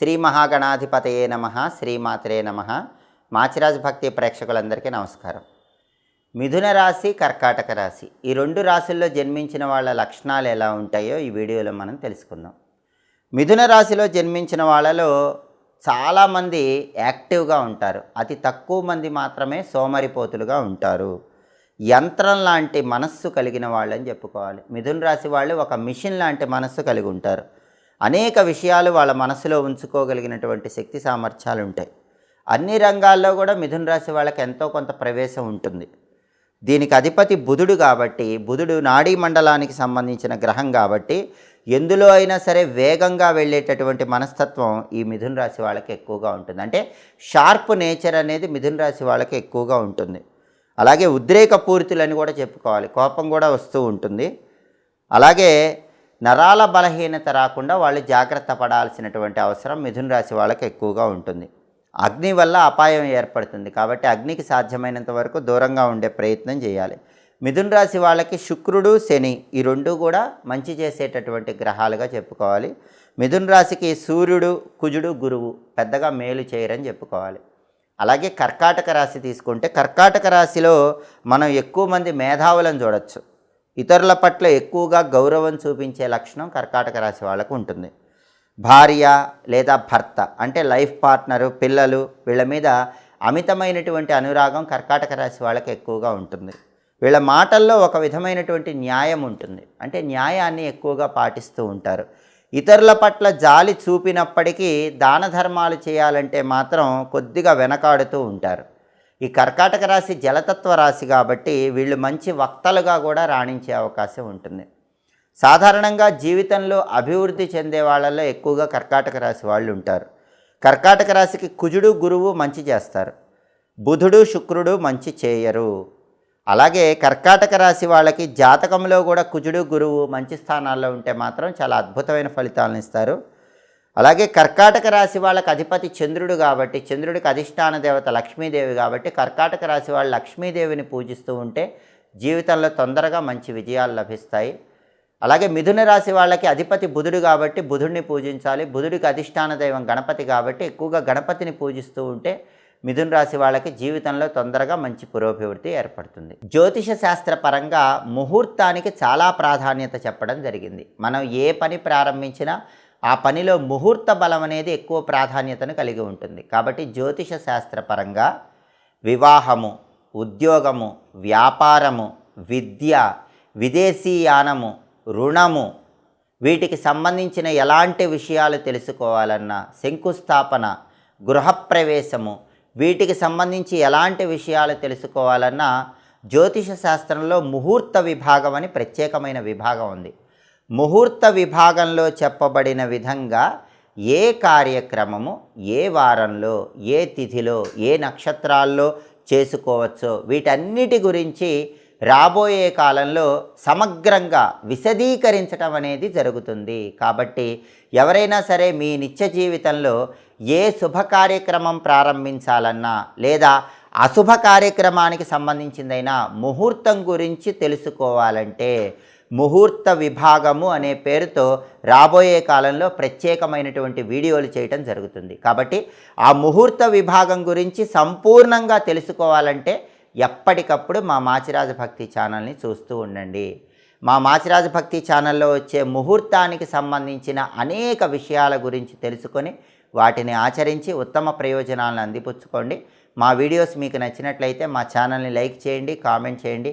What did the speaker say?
శ్రీ మహాగణాధిపతయే నమ శ్రీమాత్రే నమ. మాచిరాజ్ భక్తి ప్రేక్షకులందరికీ నమస్కారం. మిథున రాశి కర్కాటక రాశి. ఈ రెండు రాశుల్లో జన్మించిన వాళ్ళ లక్షణాలు ఎలా ఉంటాయో ఈ వీడియోలో మనం తెలుసుకుందాం. మిథున రాశిలో జన్మించిన వాళ్ళలో చాలామంది యాక్టివ్గా ఉంటారు. అతి తక్కువ మంది మాత్రమే సోమరిపోతులుగా ఉంటారు. యంత్రం లాంటి మనస్సు కలిగిన వాళ్ళని చెప్పుకోవాలి. మిథున రాశి వాళ్ళు ఒక మిషన్ లాంటి మనస్సు కలిగి ఉంటారు. అనేక విషయాలు వాళ్ళ మనసులో ఉంచుకోగలిగినటువంటి శక్తి సామర్థ్యాలు ఉంటాయి. అన్ని రంగాల్లో కూడా మిథున రాశి వాళ్ళకి ఎంతో కొంత ప్రవేశం ఉంటుంది. దీనికి అధిపతి బుధుడు కాబట్టి బుధుడు నాడీ మండలానికి సంబంధించిన గ్రహం కాబట్టి ఎందులో అయినా సరే వేగంగా వెళ్ళేటటువంటి మనస్తత్వం ఈ మిథున రాశి వాళ్ళకి ఎక్కువగా ఉంటుంది. అంటే షార్ప్ నేచర్ అనేది మిథున రాశి వాళ్ళకి ఎక్కువగా ఉంటుంది. అలాగే ఉద్రేక పూరితులని కూడా చెప్పుకోవాలి. కోపం కూడా వస్తూ ఉంటుంది. అలాగే నరాల బలహీనత రాకుండా వాళ్ళు జాగ్రత్త పడాల్సినటువంటి అవసరం మిథున రాశి వాళ్ళకి ఎక్కువగా ఉంటుంది. అగ్ని వల్ల అపాయం ఏర్పడుతుంది కాబట్టి అగ్నికి సాధ్యమైనంత వరకు దూరంగా ఉండే ప్రయత్నం చేయాలి. మిథున రాశి వాళ్ళకి శుక్రుడు శని ఈ రెండు కూడా మంచి చేసేటటువంటి గ్రహాలుగా చెప్పుకోవాలి. మిథున రాశికి సూర్యుడు కుజుడు గురువు పెద్దగా మేలు చేయరని చెప్పుకోవాలి. అలాగే కర్కాటక రాశి తీసుకుంటే కర్కాటక రాశిలో మనం ఎక్కువ మంది మేధావులను చూడొచ్చు. ఇతరుల పట్ల ఎక్కువగా గౌరవం చూపించే లక్షణం కర్కాటక రాశి వాళ్ళకు ఉంటుంది. భార్య లేదా భర్త అంటే లైఫ్ పార్ట్నరు పిల్లలు వీళ్ళ మీద అమితమైనటువంటి అనురాగం కర్కాటక రాశి వాళ్ళకి ఎక్కువగా ఉంటుంది. వీళ్ళ మాటల్లో ఒక విధమైనటువంటి న్యాయం ఉంటుంది. అంటే న్యాయాన్ని ఎక్కువగా పాటిస్తూ ఉంటారు. ఇతరుల పట్ల జాలి చూపినప్పటికీ దాన ధర్మాలు చేయాలంటే మాత్రం కొద్దిగా వెనకాడుతూ ఉంటారు. ఈ కర్కాటక రాశి జలతత్వ రాశి కాబట్టి వీళ్ళు మంచి వక్తలుగా కూడా రాణించే అవకాశం ఉంటుంది. సాధారణంగా జీవితంలో అభివృద్ధి చెందే వాళ్ళల్లో ఎక్కువగా కర్కాటక రాశి వాళ్ళు ఉంటారు. కర్కాటక రాశికి కుజుడు గురువు మంచి చేస్తారు. బుధుడు శుక్రుడు మంచి చేయరు. అలాగే కర్కాటక రాశి వాళ్ళకి జాతకంలో కూడా కుజుడు గురువు మంచి స్థానాల్లో ఉంటే మాత్రం చాలా అద్భుతమైన ఫలితాలను ఇస్తారు. అలాగే కర్కాటక రాశి వాళ్ళకి అధిపతి చంద్రుడు కాబట్టి చంద్రుడికి అధిష్టాన దేవత లక్ష్మీదేవి కాబట్టి కర్కాటక రాశి వాళ్ళు లక్ష్మీదేవిని పూజిస్తూ ఉంటే జీవితంలో తొందరగా మంచి విజయాలు లభిస్తాయి. అలాగే మిథున రాశి వాళ్ళకి అధిపతి బుధుడు కాబట్టి బుధుడిని పూజించాలి. బుధుడికి అధిష్టాన దైవం గణపతి కాబట్టి ఎక్కువగా గణపతిని పూజిస్తూ ఉంటే మిథున రాశి వాళ్ళకి జీవితంలో తొందరగా మంచి పురోభివృద్ధి ఏర్పడుతుంది. జ్యోతిష శాస్త్ర పరంగా ముహూర్తానికి చాలా ప్రాధాన్యత చెప్పడం జరిగింది. మనం ఏ పని ప్రారంభించినా ఆ పనిలో ముహూర్త బలం అనేది ఎక్కువ ప్రాధాన్యతను కలిగి ఉంటుంది. కాబట్టి జ్యోతిష శాస్త్రపరంగా వివాహము ఉద్యోగము వ్యాపారము విద్య విదేశీయానము రుణము వీటికి సంబంధించిన ఎలాంటి విషయాలు తెలుసుకోవాలన్నా శంకుస్థాపన గృహప్రవేశము వీటికి సంబంధించి ఎలాంటి విషయాలు తెలుసుకోవాలన్నా జ్యోతిష శాస్త్రంలో ముహూర్త విభాగం అని ప్రత్యేకమైన విభాగం ఉంది. ముహూర్త విభాగంలో చెప్పబడిన విధంగా ఏ కార్యక్రమము ఏ వారంలో ఏ తిథిలో ఏ నక్షత్రాల్లో చేసుకోవచ్చో వీటన్నిటి గురించి రాబోయే కాలంలో సమగ్రంగా విశదీకరించటం అనేది జరుగుతుంది. కాబట్టి ఎవరైనా సరే మీ నిత్య జీవితంలో ఏ శుభ కార్యక్రమం ప్రారంభించాలన్నా లేదా అశుభ కార్యక్రమానికి సంబంధించిందైనా ముహూర్తం గురించి తెలుసుకోవాలంటే ముహూర్త విభాగము అనే పేరుతో రాబోయే కాలంలో ప్రత్యేకమైనటువంటి వీడియోలు చేయటం జరుగుతుంది. కాబట్టి ఆ ముహూర్త విభాగం గురించి సంపూర్ణంగా తెలుసుకోవాలంటే ఎప్పటికప్పుడు మా మాచిరాజ భక్తి ఛానల్ని చూస్తూ ఉండండి. మా మాచిరాజ భక్తి ఛానల్లో వచ్చే ముహూర్తానికి సంబంధించిన అనేక విషయాల గురించి తెలుసుకొని వాటిని ఆచరించి ఉత్తమ ప్రయోజనాలను అందిపుచ్చుకోండి. మా వీడియోస్ మీకు నచ్చినట్లయితే మా ఛానల్ని లైక్ చేయండి కామెంట్ చేయండి.